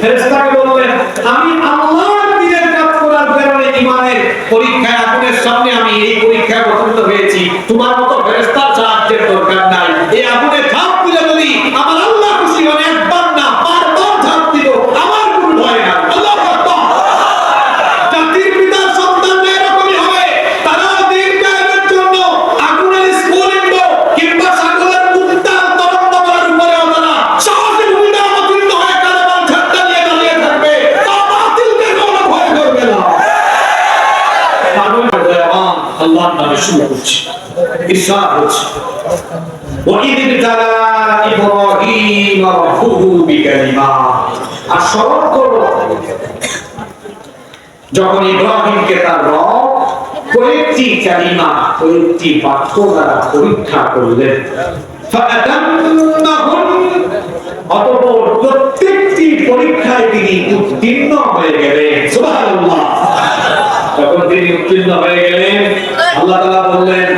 ফেরেশতাকে বললেন শুরু করছে ইসলাম হচ্ছে। পরীক্ষা করলেন অতপর প্রত্যেকটি পরীক্ষায় তিনি উত্তীর্ণ হয়ে গেলেন। যখন তিনি উত্তীর্ণ হয়ে গেলেন আল্লাহ তাআলা বললেন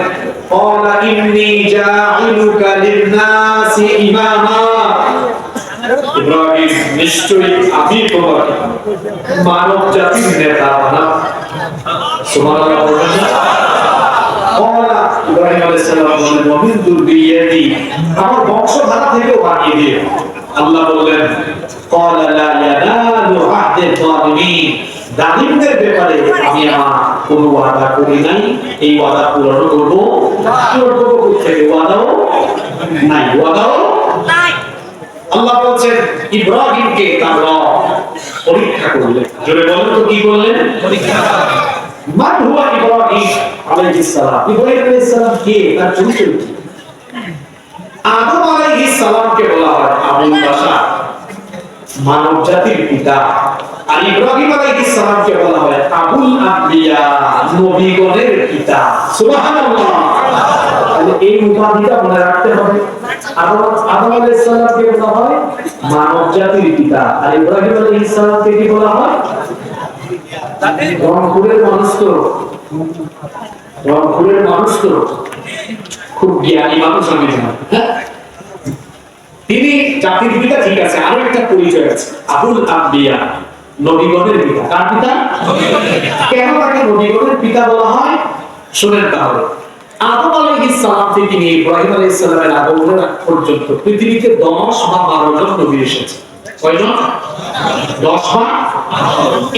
ক্বালা ইন্নী জা'iলুকা লিন-নাসি ইমামা। ইব্রাহিম, নিশ্চয়ই আমি তোমার মানব জাতির নেতা বানাব। সুবহানাল্লাহ বললেন ক্বালা ইব্রাহিম আলাইহিস সালাম বললেন, ওয়া মিন যুররিয়্যাতি আমার বংশধারা থেকেও বানিয়ে দিও আল্লাহ বললেন কওলা লা ইয়ানালু আহদি যালিমিন। জালিমদের ব্যাপারে আমি আমার কোনো ওয়াদা করি নাই। এই ওয়াদা পূরণ করব। পূরণ করব ওয়াদাও নাই। ওয়াদাও আল্লাহ বলছেন ইব্রাহিমকে তার রব পরীক্ষা করলেন। জোরে বলেন তো কি করলেন? পরীক্ষা মান হুয়া ইব্রাহিম আলাইহিস সালাম। ইব্রাহিম আলাইহিস সালাম কে? তার চরিত্র কি আদম সালামকে বলা হয় আবুল বাশার মানব জাতির পিতা। আর ইব্রাহিম আলাইহিস সালামকে বলা হয় আবুল আম্বিয়া, নবীগণের পিতা। সুবহানাল্লাহ। তাহলে এই উপাধিটা মনে রাখতে হবে। আদম আদম আলাইহিস সালামকে বলা হয় মানব জাতির পিতা। আর ইব্রাহিম আলাইহিস সালামকে কি বলা হয়? রংপুরের মানুষ তো। রংপুরের মানুষ তো। খুব জ্ঞানী মানুষ আমি জানি। হ্যাঁ? তিনি জাতির পিতা ঠিক আছে আরও একটা পরিচয় আছে। আবুল আম্বিয়া নবীগণের পিতা। কার পিতা? কেন তাকে নবীগণের পিতা বলা হয়? শুনেন তাহলে আদম আলাইহিস সালাম থেকে নিয়ে ইব্রাহিম আলাইহিস সালামের আগমনের পর্যন্ত পৃথিবীতে 10 বা 12 জন নবী এসেছে। কয়জন? 10 বা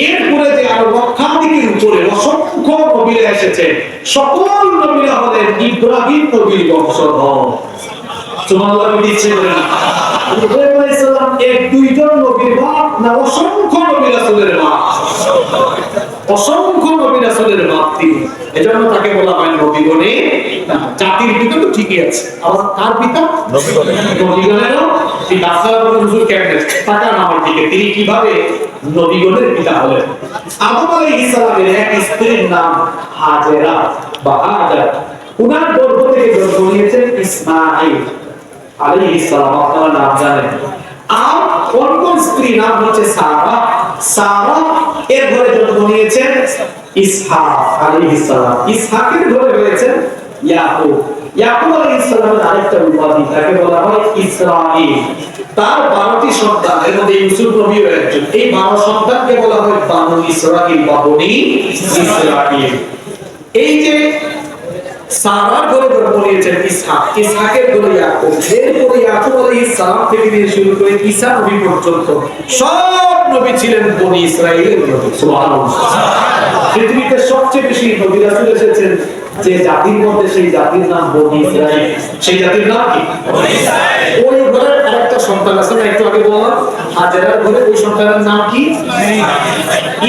এরপরে যে আরও লক্ষাধিকের উপরে অসংখ্য নবীরা এসেছে। সকল নবীরা হলেন ইব্রাহিম নবীর বংশধর। সুবহানাল্লাহ আমি দিচ্ছি বলে না। ইব্রাহিম আলাইহিস সালাম এক দুইজন নবীর বাপ না অসংখ্য নবী রাসূলের বাপ? অসংখ্য নবী রাসূলের বাপ তিনি। এজন্য তাকে বলা হয় নবীগণে জাতির পিতা তো ঠিকই আছে। আবার কার পিতা? নবীগণেরও এই রাস্তার হুজুর কেমনে তাকান আমার দিকে। তিনি কীভাবে নবীগণের পিতা হলেন? আদম আলাইহিস সালামের এক স্ত্রীর নাম হাজেরা বা হাজার। উনার গর্ভ থেকে জন্ম নিয়েছেন ইসমাঈল। আলাইহিস নাম জানেন। আর কোন কোন স্ত্রী নাম হচ্ছে সারা? সারা এর ঘরে জন্ম নিয়েছেন ইসহাক আলাইহিস ইসহাকের ঘরে হয়েছেন ইয়াকুব। ইয়াকুব আলাইহিস আরেকটা উপাধি, তাকে বলা হয় ইসরাঈল। তার বারোটি সন্তান, এর মধ্যে ইউসুফ নবীও একজন। এই বারো সন্তানকে বলা হয় বানু ইসরাঈল বা বনি ইসরাঈল। এই যে সারার ঘরে ঘরে পড়িয়েছেন ইসহাক। ইসহাকের ঘরে ইয়াকুব। এরপরে ইয়াকুব আলাইহিস সালাম থেকে নিয়ে শুরু করে ঈসা নবী পর্যন্ত সব নবী ছিলেন বনি ইসরায়েলের নবী সুবহানাল্লাহ। পৃথিবীতে সবচেয়ে বেশি নবী রাসূল এসেছেন যে জাতির মধ্যে সেই জাতির নাম বনি ইসরায়েল সেই জাতির নাম কি? বনি ইসরায়েল ওই আরেকটা সন্তান আছে না একটু আগে বললাম হাজেরার ঘরে ওই সন্তানের নাম কি?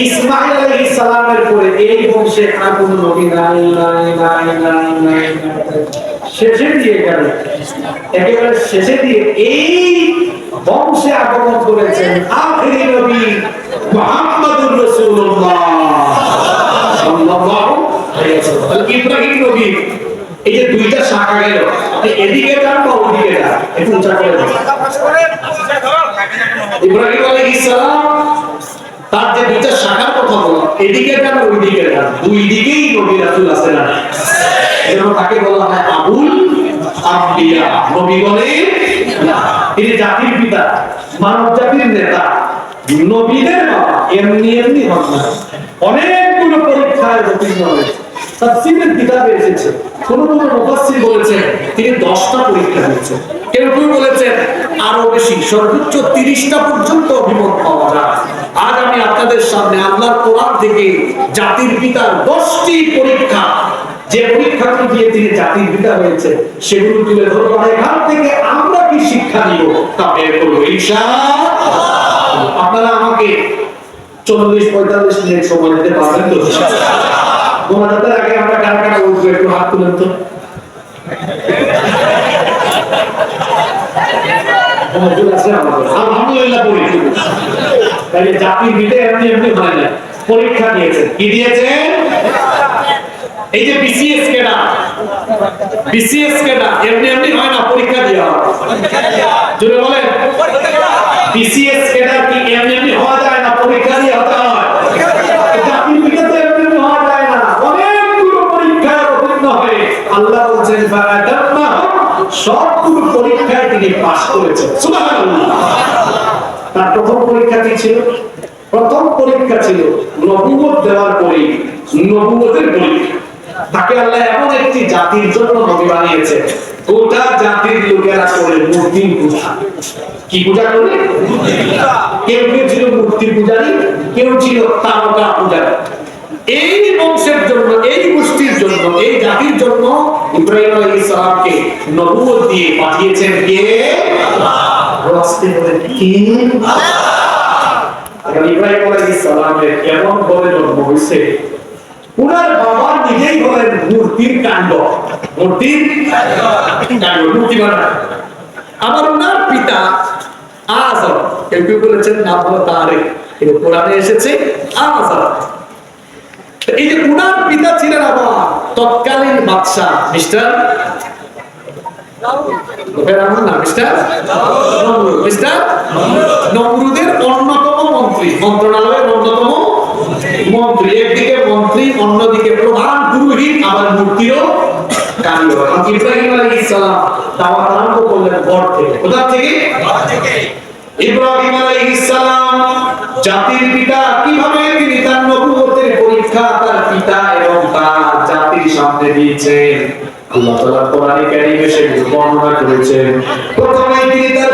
ইসমাইল আলাইহিস সালামের পরে এই বংশে আর কোনো নবী নাই নাই নাই নাই নাই। শেষে দিয়ে গেল। একেবারে শেষে দিয়ে এই বংশে আগমন করেছেন আখেরি নবী মুহাম্মদুর রাসূলুল্লাহ। সাল্লাল্লাহু আলাইহি ওয়াসাল্লাম। ইব্রাহিম নবী এই যে দুইটা শাখা গেল এদিকে যান বা ওদিকে যান? একটু উঁচা করে ইব্রাহিম আলাইহিস সালাম, তার যে দুইটা শাখার কথা বলা এদিকে যান ওই দিকে যান। দুই দিকেই নবী রাসূল আছেন এজন্য তাকে বলা হয় আবুল আম্বিয়া। নবীগণের না। তিনি জাতির পিতা, মানব জাতির নেতা। নবীদের বাবা, এমনি এমনি হন না অনেকগুলো পরীক্ষায় উত্তীর্ণ হয়েছে। তাফসীরের কিতাবে এসেছে। কোন কোন মুফাসসির বলেছেন, তিনি 10টা পরীক্ষা দিয়েছেন। কেউ কেউ বলেছেন, আরও বেশি, সর্বোচ্চ 30টা পর্যন্ত অভিমত পাওয়া যায়। আজ আমি আপনাদের সামনে আল্লাহর কোরআন থেকে জাতির পিতার 10টি পরীক্ষা, যে পরীক্ষাটি দিয়ে তিনি জাতির পিতা হয়েছে সেগুলো তুলে ধরবো এখান থেকে আমরা কি শিক্ষা নিব তা বের করব আপনারা আমাকে চল্লিশ, পঁয়তাল্লিশ মিনিট সময় দিতে পারবেন তো? ঘুমানোর আগে আমরা কারা কারা উঠবো? একটু হাত তুলেন তো। আলহামদুলিল্লাহ তাহলে এমনি এমনি হয় না। পরীক্ষা দিয়েছে কি দিয়েছে এই যে বিসিএস কেডা বিসিএস কেডা এমনি এমনি হয় না পরীক্ষা দেওয়া জোরে বলেন। বিসিএস কেডা কি এমনি এমনি হওয়া যায় না পরীক্ষা কি ছিল? প্রথম পরীক্ষা ছিল নবুয়ত দেওয়ার পরে নবুয়তের পরীক্ষা। তাকে আল্লাহ এমন একটি জাতির জন্য নবী বানিয়েছে গোটা জাতির লোকেরা করে মূর্তি পূজা। কি পূজা করে কেউ কেউ ছিল মূর্তি পূজারী কেউ ছিল তারকা পূজারী। এই বংশের জন্য এই গোষ্ঠীর জন্য এই জাতির জন্য ইব্রাহিম আলাইহিস সালামকে নবুয়ত দিয়ে পাঠিয়েছেন কে? আল্লাহ। রাস্তে বলেন কে? ইব্রাহিম আলাইহিস করে জন্ম বাবা নিজেই বলেন মূর্তির কাণ্ড। মূর্তির কাণ্ড, মূর্তি বানায় আমার উনার পিতা আজম, কেউ কেউ বলেছেন তারেক, কিন্তু কোরআনে এসেছে আজম। এই যে উনার পিতা ছিলেন আবার তৎকালীন বাদশাহ, মিস্টার মিস্টার নমরুদের অন্যতম মন্ত্রী মন্ত্রণালয়ের অন্যতম মন্ত্রী। একদিকে মন্ত্রী অন্যদিকে প্রধান পুরোহিত আবার মূর্তিরও কারিগর ইব্রাহিম আলাইহিস সালাম দাওয়াত আরম্ভ করলেন ঘর থেকে। কোথা থেকে? ইব্রাহিম আলাইহিস সালাম জাতির পিতা কীভাবে তিনি তার নবুয়তের পরীক্ষা তার পিতা এবং তার জাতির সামনে দিয়েছেন? আল্লাহ তাআলা কোরআনে কারীমে সেগুলো বর্ণনা করেছেন। প্রথমে তিনি তার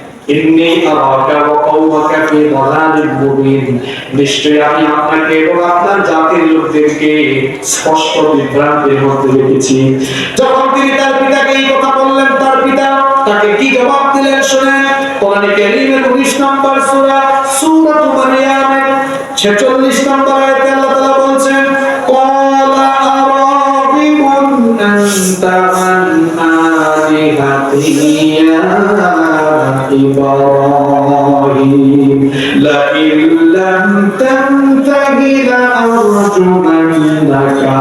ইন্নী আরাকা ওয়া কওমাকা ফি দালালিন মুবিন। নিশ্চয়ই আমি আপনাকে এবং আপনার জাতির লোকদেরকে স্পষ্ট বিভ্রান্তির মধ্যে রেখেছি। যখন তিনি তার পিতাকে এই কথা বললেন, তার পিতা তাকে কি জবাব দিলেন শুনেন কোরআনে কারীমের 19 নম্বর সূরা সূরাতুল মারইয়ামের 46 নম্বর আয়াতে আল্লাহ তাআলা বলছেন, ক্বালা আরাগিবুন আনতা আন আলিহাতি ইয়া লাইন লাম তানতাহি লাআরজুমান্নাকা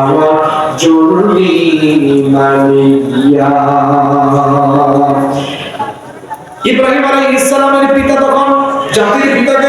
ওয়া জুরনি মালিয়া ইব্রাহিম আলাইহিস সালামের পিতা তখন জাতির পিতাকে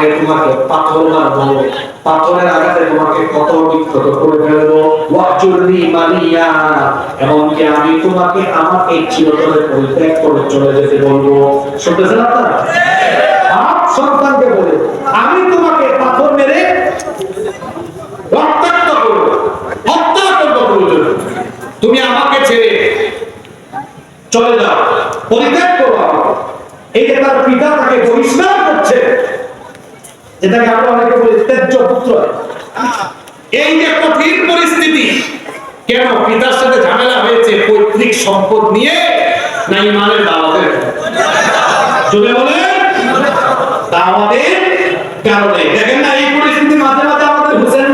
আগে তোমাকে পাথর মারবো, পাথরের আঘাতে তোমাকে কত বিক্ষত করে ফেলব। ওয়াজুরনি মানিয়া আমি তোমাকে আমার এই চিরতরে পরিত্যাগ করে চলে যেতে বলব। শুনতেছেন আপনারা? সন্তানকে বলে, আমি তোমাকে পাথর মেরে তুমি আমাকে ছেড়ে চলে যাও, পরিত্যাগ করো এই যে তার পিতা তাকে বহিষ্কার যেটাকে আমরা অনেকে বলি ত্যায্য পুত্র। এই যে কঠিন পরিস্থিতি, কেন পিতার সাথে ঝামেলা হয়েছে, পৈতৃক সম্পদ নিয়ে না ইমানের দাওয়াতের যদি বলে দাওয়াতের কারণে। দেখেন না, এই পরিস্থিতি মাঝে মাঝে আমাদের হুসেন